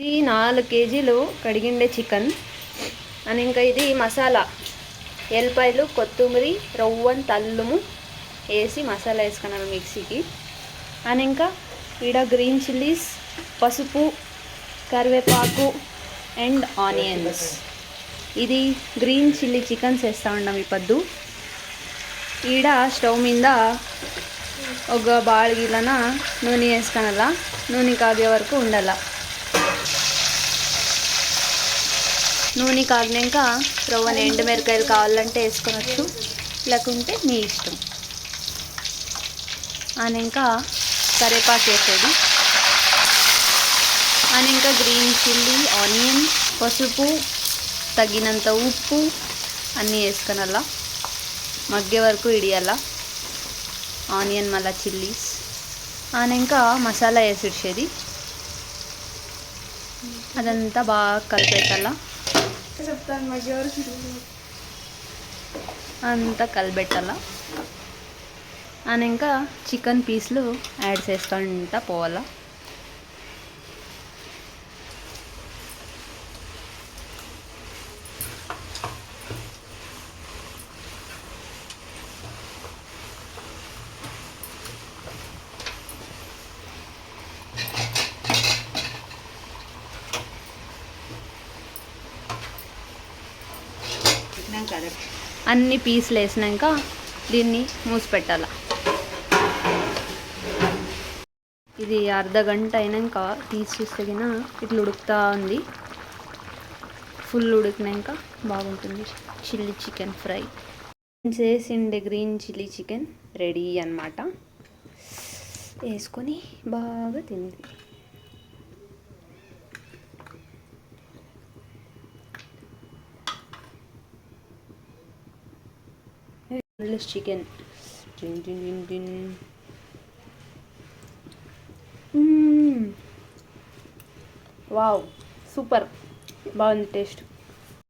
ఇది నాలుగు కేజీలు కడిగిండే చికెన్. అని ఇంకా ఇది మసాలా. ఎల్లిపాయలు కొత్తిమీర రవ్వని తల్లుము వేసి మసాలా వేసుకున్నాను మిక్సీకి. అని ఇంకా ఈడ గ్రీన్ చిల్లీస్ పసుపు కరివేపాకు అండ్ ఆనియన్స్. ఇది గ్రీన్ చిల్లీ చికెన్స్ వేస్తూ ఉన్నాం ఈ పద్దు. ఈడ స్టవ్ మీద ఒక బాళగిలన నూనె వేసుకొనలా. నూనె కాగే వరకు ఉండాల. నూనె కాగినాక రవ్వని ఎండుమిరకాయలు కావాలంటే వేసుకోవచ్చు. లేకుంటే మీ ఇష్టం. అని ఇంకా కరేపాకు వేసేది. అని ఇంకా గ్రీన్ చిల్లీ ఆనియన్ పసుపు తగినంత ఉప్పు అన్నీ వేసుకునల్లా మగ్గే వరకు ఇడియాల. ఆనియన్ మళ్ళా చిల్లీస్. అని ఇంకా మసాలా వేసి ఇచ్చేది అదంతా బాగా కలిపెట్టాల చెప్తాను మా జోరు అంతా కలిపెట్టాలా అని ఇంకా చికెన్ పీస్లు యాడ్ చేసుకుంటా పోవాలా? అన్ని పీసులు వేసినాక దీన్ని మూసిపెట్టాల ఇది అర్ధ గంట అయినాక తీసి చూస్తే ఇట్లా ఉడుకుతా ఉంది. ఫుల్ ఉడికినాక బాగుంటుంది. Chilli chicken fry. చేసిండే గ్రీన్ చిల్లీ చికెన్ రెడీ అన్నమాట. వేసుకొని బాగా తినేది boneless chicken. Din, din, din, din. మ్మ్. వావ్ సూపర్ బాగుంది టేస్ట్